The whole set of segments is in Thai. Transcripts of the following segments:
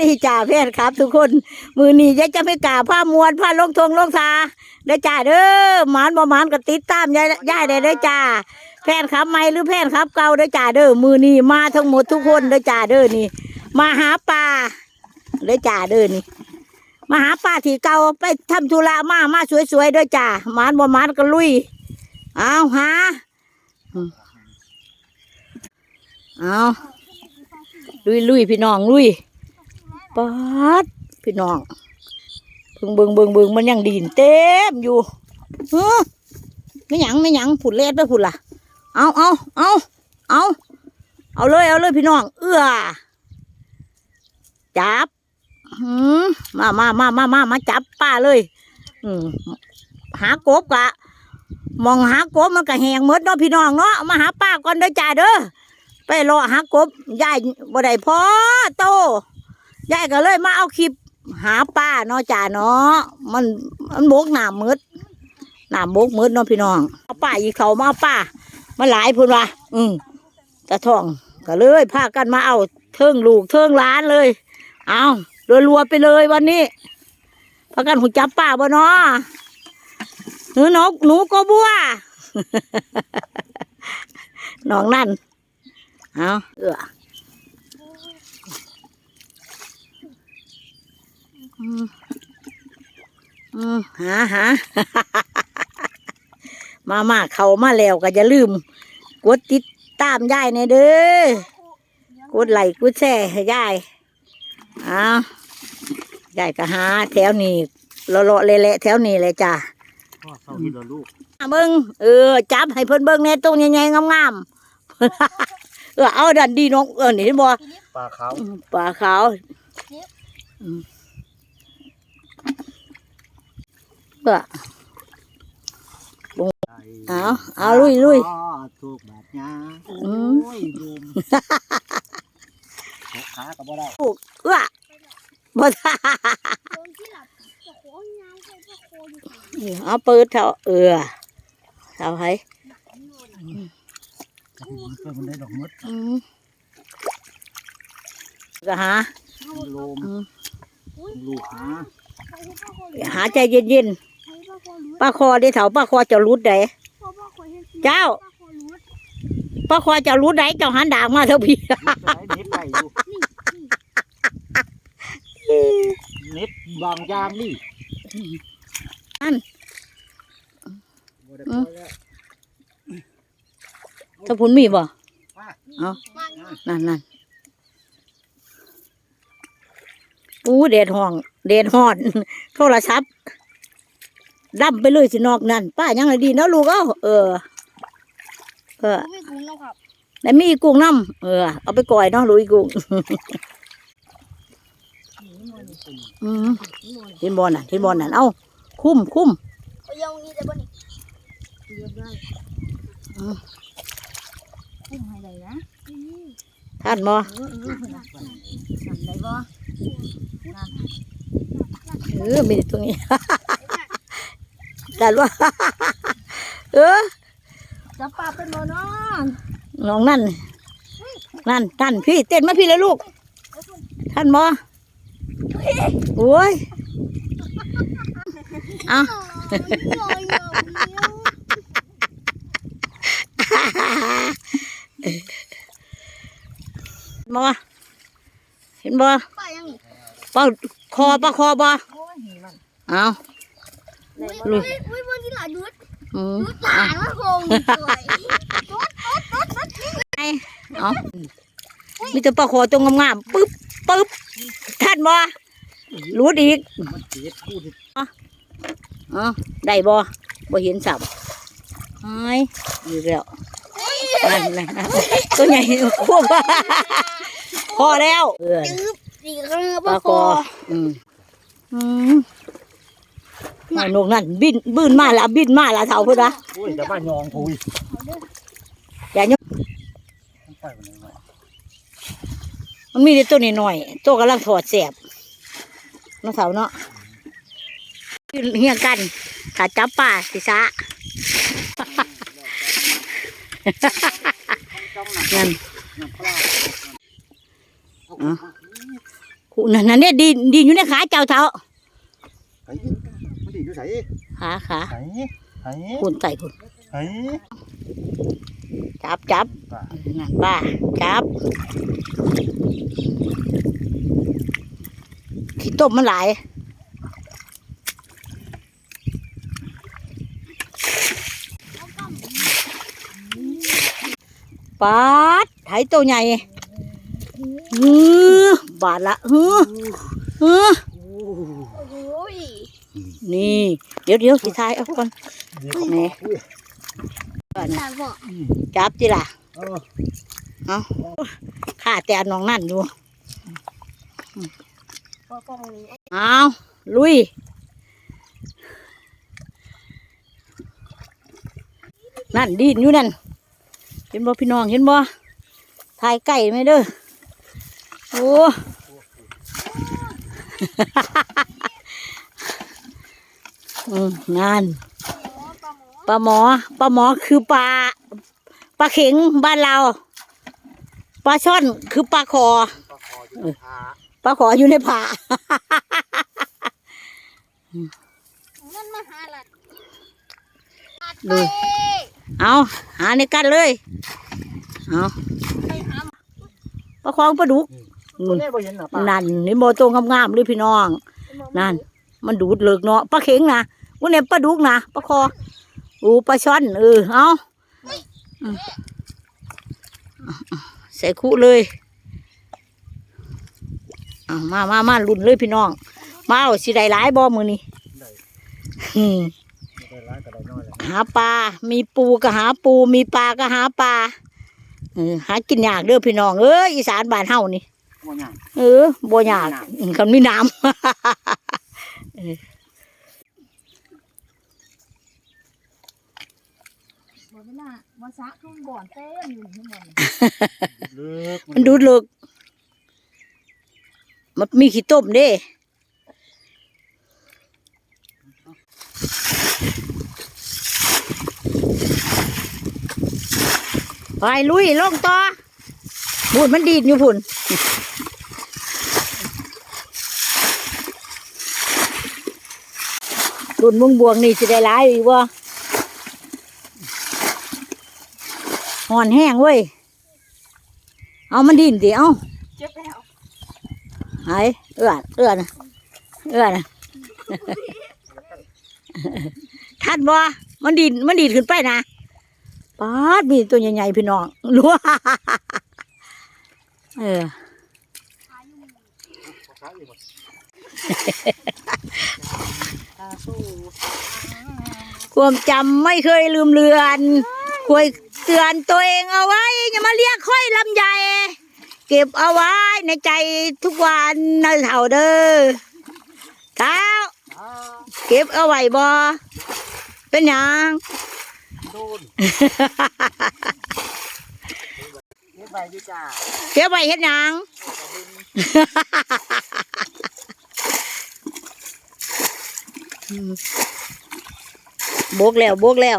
ดีจ่าแฟนครับ ทุกคน มือนี้ยายจะไม่กล่าวผ้ามวนผ้าลงทงลงทาเด้จ่าเด้อหมานบ่หมานก็ติดตามยายยายได้เด้จ่าแฟนครับใหม่หรือแฟนครับ เก่าเด้จ่าเด้อมือนี้มาทั้งหมดทุกคนเด้จ่าเด้อนี่ มาหาปลาเด้จ่าเด้อนี่มาหาป้าที่เก่าไปทำธุระมามาสวยๆเด้จ้าหมานบ่หมานก็ลุยเอาหาเอาลุยลุยพี่น้องลุย ปัดพี่น้องเบิ่งเบิ่งเบิ่งเบิ่งมันยังดีนเต็มอยู่เฮ้อไม่หยังไม่หยังผุดเล็ดด้วยผุดล่ะ เอาเอาเอาเอาเอาเลยเอาเลยพี่น้อง เอื้อจับมามามามามามาจับป้าเลย อืมหากบกะ มองหากบมันก็แหงหมดเนาะพี่น้องเนาะมาหาป้าก่อนเด้อจ้าเด้อไปรอหากบยายบ่ได้พอโต ยายก็เลยมาเอาคลิปหาป้าเนาะจ้าเนาะมันมันโบกหนามมืดหนามโบกมืดเนาะพี่น้องเอาป้าอีกเขามาเอาป้ามาหลายพุ่นวะอืมตาทองก็เลยพากันมาเอาเทิงลูกเทิงล้านเลย เอารัวๆไปเลยวันนี้พากันหูจับป่าบ่เนาะหนูนกหนูก็บัวน้องนั่นเอาเอออืมอืม หาหามามาเขามาแล้วก็อย่าลืม กดติดตามยายในเด้อกดไลค์กดแชร์ให้ยายอ้าวได้ก็หา แถวนี้เลาะๆเละๆแถวนี้เลยจ้ะพ่อเศร้าที่เราลูกอะเบิ้งเออจับให้เพิ่นเบิ้งแน่ตรงใหญ่ๆงามๆเออเอาดันดีน้องเออนี่เห็นบ่ปลาขาวปลาขาว อืมเออเอาเอาลุยลุยถูกบาดยาอืโอ้มยลุมขาก็บ่ได้เออบ่ท่าโดนที่หลับจะโค้งยาวใช่จะโค้งอยู่เอาเปิดเถาเออเถาให้มันเพิ่มมันได้ดอกมดอืมก็หาลุมอืมลูกหาใครที่พ่อโค้งหาใจเย็นใครที่พ่อโค้งรู้ๆ ป้าคอได้เถาป้าคอจะรุดไดพ่อพ่อโค้งเห็นเจ้าพ่อโค้งรู้ป้าคอจะรุดไดเจ้าหันดากมาเท่าพี่ไอ้เน็ตไปอยู่เน็ตบางยางนี่อันบ่ได้ปล่อยแล้วถ้าพุ่นมีบ่มาเอามันนั่นนั่นอู้เดดห้อง เดดฮอน โทรศัพท์ ดับไปเลยสินอกนั่นป้ายังไงดีเนาะลูกเอ้าเออ เออไม่คุ้มนะครับแล้วมีอีกุ้งน้ำเออ เอาไปก่อยเนาะลุยกุ้งอืมเห็นบอลน่ะเห็นบอลน่ะเอ้าคุ้มคุ้มเอายังนี้ได้บ่นี่อืมคุ้มให้ได้นะท่านบอทำได้บ่เออมีตรงนี้ แต่ว่าเออจะปลาเป็นบ่เนาะน้องนั่น นั่นนั่นพี่เต้นมาพี่เลยลูก ท่านบอโอ้ยเอาบอเห็นบอปลายังนี่ปลาคอปลาคอบอโอ้ยนี่มันเอา อุ้ยอุ้ยบนที่หลาดุดอืมดุดหลานมาโค้งสวยเอามีแต่ปลาคอตรงงามๆปึ๊บปึ๊บท่านบอรู้อีกมันเจ็บพูดที่อ๋อได้บ่บ่เห็นสับไอ้ยอยู่แล้วนั่นนั่นนั่นตัวใหญ่ควบพอแล้วเออจืบสีกระเงือปปลาลาคคอออืมอืม ไอ้นกนั่นบินบินมาละบินมาละเท่าพุ่นนะโอ้ยแต่บ้านยองพุยอย่ายกมันไปวันไหนวะมันมีแต่ตัวนี้หน่อยๆตัวกำลังถอดแสบน้องเสาเนาะเฮียงกันขาจับป่าสิซะนั่นน้ำปลาอ๋อหูนั่นนั่นเนี่ยดินดินอยู่ในขาเจ้าเท้าไอ้มันดีอยู่ไสขาขาไสไสคุณใส่คุณไสจับจับป้านั่นป้าจับขี้ต้มมันหลายปาดไถตัวใหญ่ฮือบาดละฮือฮือโอ้ย นี่เดี๋ยวเดี๋ยวสิทายเอาก่อนแหม่ตาบอกจับจิล่ะเออข้าแต่น้องนั่นอยู่พอกล้องนี้เอาลุยนั่นดินอยู่นั่น เห็นบ่พี่น้องเห็นบ่ถ่ายไก่ไหมเด้อโอ้ อืมนั่นปลาหมอปลาหมอปลาหมอคือปลาปลาเข็งบ้านเราปลาช่อนคือปลาคอปลาคออยู่ในผาปลาขออยู่ในผามันมาหาหลัดดูเอาหาในกันเลยเอาไปหาปลาคองปลาดุกตัวนี้บ่เห็นน่ะป้านั่นนี่โมโตงงามๆเลยพี่น้อง นั่น มันดูดเลิกเนาะปลาเข็งนะวันนี้ปลาดุกนะปลาคออูปลาช่อนเออเอาอืมใส่คู่เลยเอามามามาลุ่นเลยพี่น้อง มาเอาสิได้หลายบ่มือนี่ได้อืมบ่ได้ร้ายก็ได้น้อยแหละหาปลา มีปูก็หาปู มีปลาก็หาปลาเออหากินยากเด้อพี่น้องเอ้ยอีสานบ้านเฮานี่บ่ยากเออบ่ยากอืมคำ นี้น้ำบ่เวลาบ่สะทุ่งบ่อนเต็มอยู่ที่บ่อนเลิกมันดูดเลิกมันมีขี้ต้มเด้ไปลุยลงต่อพูนมันดีดอยู่พุ่น รุ่นมุงบวงนี่จะได้หลายอีกวะห่อนแห้งเว้ย เอามันดินดิเอาเจ็บแล้วหายเอื้อนเอื้อนเอื้อนทัดบ่มันดินมันดินขึ้นไปนะป๊าดมีตัวใหญ่ๆพี่น้องรัวเออขาอยู่บ่ ความจำไม่เคยลืมเลือนควรเตือนตัวเองเอาไว้ อย่ามาเรียกค่อยลำใหญ่เก็บเอาไว้ในใจทุกวันนะเถ่าเด้อเท้าอ่าเก็บเอาไว้บ่เป็นหยังโดนเฮ็ดไปอยู่จ้าเก็บไว้เฮ็ดหยังโบกแล้วโบกแล้ว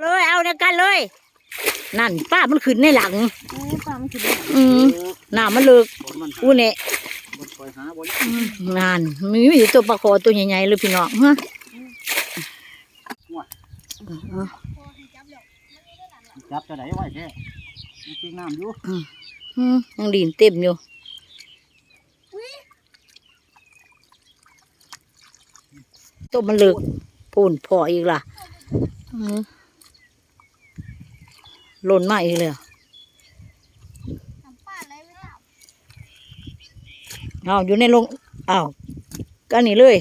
เลยเอาในกันเลย นั่นป้ามันขึ้นในหลังเอ้ยปลามันคืออืมน้ำมันเลิกบนมันอู้เนี่ยบนคอยหาบนงานมีมีตัวปลาคอตัวใหญ่ๆเลยพี่น้องฮะจับจะไหนไว้แท้มันกินน้ำอยู่อืม ยังดินเต็มอยู่ตัวมันเลิกพูนพออีกล่ะอืมหล่นมาอีกเลยทำป้าอะไรไม่ได้เอาอยู่ในลงอ้าวก็นี่เลย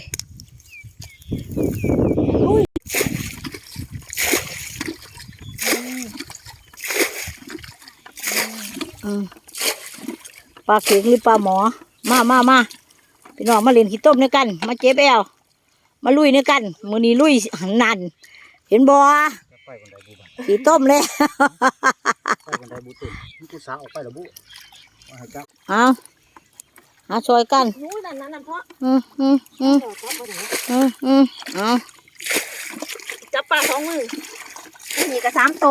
ปลาเข็งหรือปลาหมอ มามามาพี่น้องมาเล่นขี้ต้มด้วยกัน มาเจ็บแอวมาลุยด้วยกันมือนี้ลุยหันนันเห็นบ่จะไปบันไดบุบันขี้ต้มเลยไปบันไดบุตุ่นนี่กูสาวออกไปแล้วบุมาให้จับเอาเอาช่วยกันรู้นั่นนั่นนั่นเพราะอืมอืมอืมจับไปไหนอืมอืมเอาจับปลาสองมือนี่ก็สามโต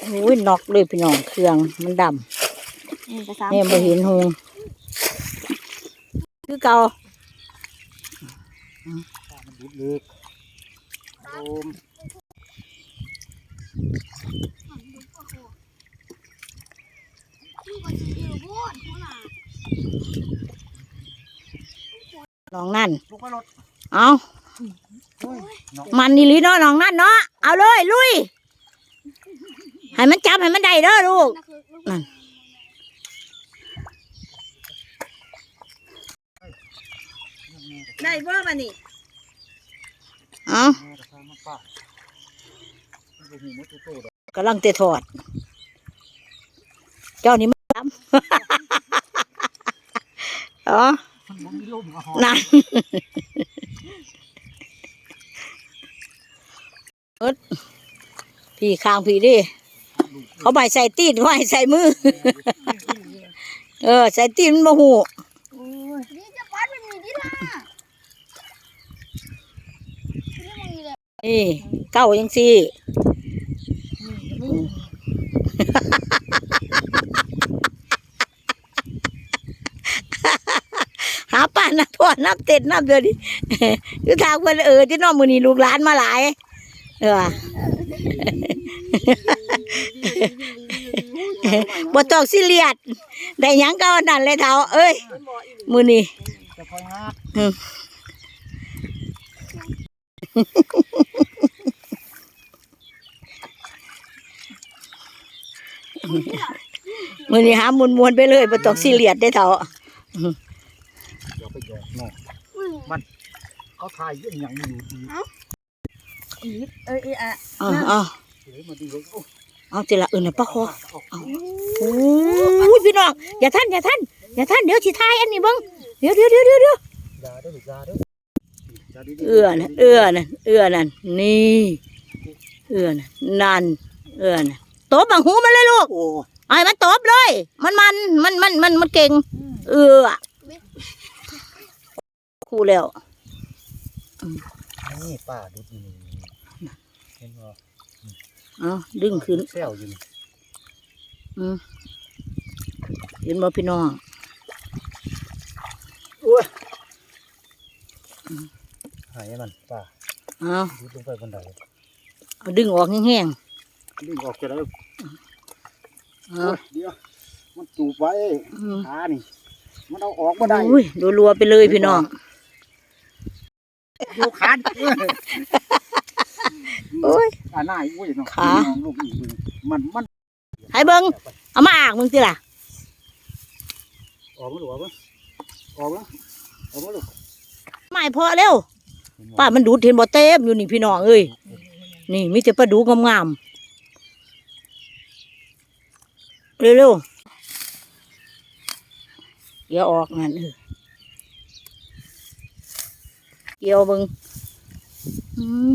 โอ้ยนอกเลยพี่น้องเครื่องมันด นี่ก็สามำแม่บ่เห็นหงคือเก่ามันดุดเล็กโอมนี่ก็สิเอวโบดหัวหน้าน้องนั่น ลูกไปรถเอาเฮ้ยน้องมันนี่ลีเนาะน้องนั่นเนาะ เอาเลย ลุย ให้มันจับให้มันได้เด้อลูกนะคือลูกนั่ ได้บ่มานี่เอาแม่จะพามาป้ามันบ่มีมดตัวโตดอกกำลังเตะถอด เจ้านี่มันดำอ๋อมันบ่มีลมก็หอนั่นเอิดพี่ข้างพี่ดิ เขาใบใส่ตีนเขาให้ใส่มือ เออ ใส่ตีนมันบ่หูนี่จะปัดมันมีดิล่ะนี่มั นี่เก้ายังสี่หาป้าน้ำพ่อน้ำเต็ดน้ำเดือดิคือทางเพื่อนเออที่น้องมือนี่ลูกหลานมาหลาย เออบ่ต้องสิเลียด ได้ยังก็เอานั่นเลยเท้าเอ้ย มือนี่ มือนี่หามวนมวนๆไปเลยบ่ต้องสิเลียดได้เท้าเดี๋ยวไปหยอกน้องมันเขาทายยังยังอยู่ดีอีกเอ้ยเอ้ยอะเอาเอาเดี๋ยวมาดีเลยโอ้เอาจิละเอื่นน่ะปะคอเอาโอ้ยพี่น้องอย่าท่านอย่าท่านอย่าท่านเดี๋ยวสิทายอันนี้เบิ่งเดี๋ยวเดี๋ยวเดี๋ยวเดี๋ยว เดี๋ยวยาเด้อลูกยาเด้อจาดีๆเอื้อนะเอื้อนะเอื้อนั่นนี่เอื้อนะนั่นเอื้อนะตบบังหูมันเลยลูกโอ้ไอ้มันตบเลย มันมันมันมันมันมันเก่ง เอื้อคู่แล้วนี่ป้าดุดอยู่นี่เห็นบ่เอาดึงขึ้นแซวอยู่นี่เห็นบ่พี่น้อง หายมันป้าเอาดุดลงไปบนไดเอาดึงออกแห้งดึงออกจะได้ๆเอาโอ้ยเดี๋ยวมันจูบไว้อืมขานี่มันเอาออกมาได้อุ้ยรัวๆไปเลยพี่น้องดูขาดโอ้ยอ่าหน้าอุ้ยเนาะขาน้องลูกอีกเลยมันมันให้เบิ่งเอามาอากมึงสิล่ะออกมาหลวะออกมาออกมาลูกไม่พอเร็ว ป้ามันดูดเห็นบ่เต็มอยู่นี่พี่น้องเอ้ยนี่มีแต่ปลาดูงามๆเร็วๆเกี่ยวออกนั่นเออเกี่ยวเบิ่งอืม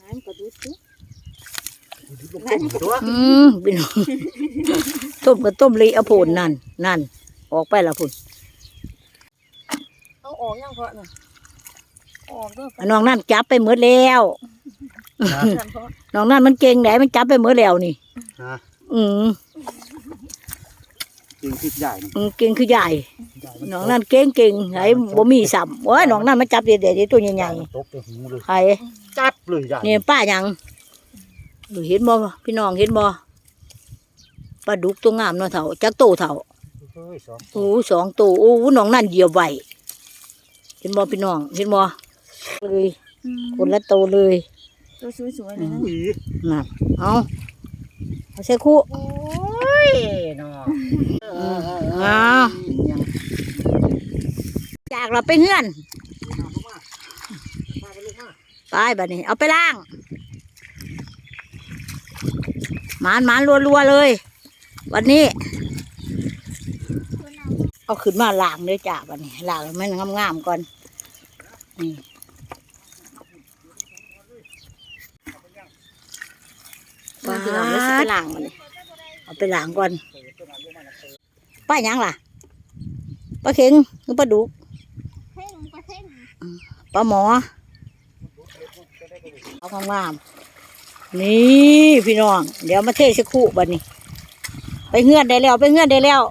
น้ำก็ดูดสิลูกต้มตัวอืมพี่น้องต้มกับต้มเลยเอาผลนั่นนั่นออกไปและพุ่นเอาออกยังเพราะน่ะ ออกเด้วยอันน้องนั่นจับไปหมดแล้วกันเพราะน้องนั่นมันเก่งไหนมันจับไปหมดแล้วนี่ฮะ อืมจริงคิดใหญ่นี่อืมเก่งคือใหญ่ใหญ่มัน้องนั่นเก่งเก่งไอ้บ่มีสัมโอ้ยน้องนั่นมันจับเด็ดๆตัวใหญ่มันตกไปหูเลยๆไอ้จับเลยใหญ่นี่ป้าหยังเออเห็นบ่พี่น้องเห็นบ่ปลาดุกตัวงามเนาะเฒ่าจักโตเฒ่า เฮ้ยสองโอ้สองตัวโอ้น้องนั่นเหยียบไว้เห็นบ่พี่น้อง เห็นบ่ เลยคนละโตวเลยตัวสวยๆเลยนะอุ้ยน่ะเอาเอาใส่คู่โอ้ยเนาะอ้าวยังจากเราไปเฮือนมาไปลูกมาไปบัดนี้ เอาไปล้างหมานหมานรัวๆเลย วันนี้ เอาขึ้นมาล้างเลยจ้าบัดนี้ล้างให้มันงามๆก่อนนี่ ป้าดไปล้างบัดนี้เอาไปล้างก่อนป้าหยังล่ะป้าเข็งหรือป้าดุกเพ่งไปเพ่งปลาหมอเอางามๆนี่พี่น้อง เดี๋ยวมาเทสักครู่บัดนี้ ไปเฮือนได้แล้ว ไปเฮือนได้แล้ว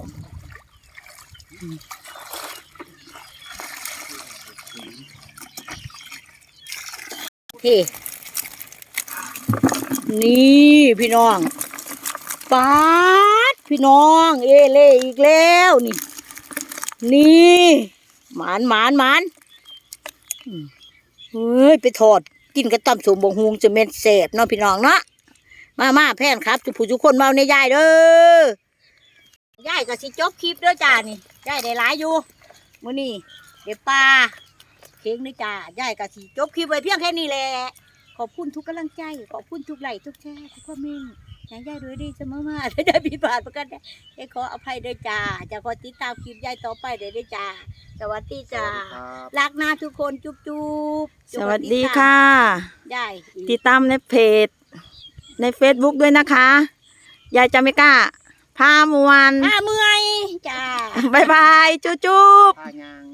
เท นี่พี่น้องปาดพี่น้อง เอเล่อีกแล้วนี่ นี่หมานหมานหมานเฮ้ยไปทอดกินกระตำสมบงฮวงจะเม็นเสบเนาะพี่น้องเนาะมามาแพนครับทุกผู้ทุกคนเมาในยายเด้อยายก็สิจบคลิปเด้อจ้านี่ยายได้หลายอยู่มื้อนี้เดี๋ยวปลาเค้งเด้อจ้ายายก็สิจบคลิปไว้เพียงแค่นี้แหละ ขอบคุณทุกกำลังใจ ขอบคุณทุกไลค์ทุกแชร์ทุกคอมเมนต์ยายยายด้วยดีเสมอมาถ้าได้ผิดพลาดประกันได้ยายขออภัยเด้อจ้าจะขอติดตามคลิปยายต่อไปเด้อเด้อจ้าสวัสดีจ้าครับรักนาทุกคนจุ๊บจุ๊บสวัสดีค่ะยายติดตามในเพจ ใน Facebook ด้วยนะคะยายจะไม่กล้าพามวนอ่าเมื่อยจ้าบายบายจุ๊บจุ๊บพายัง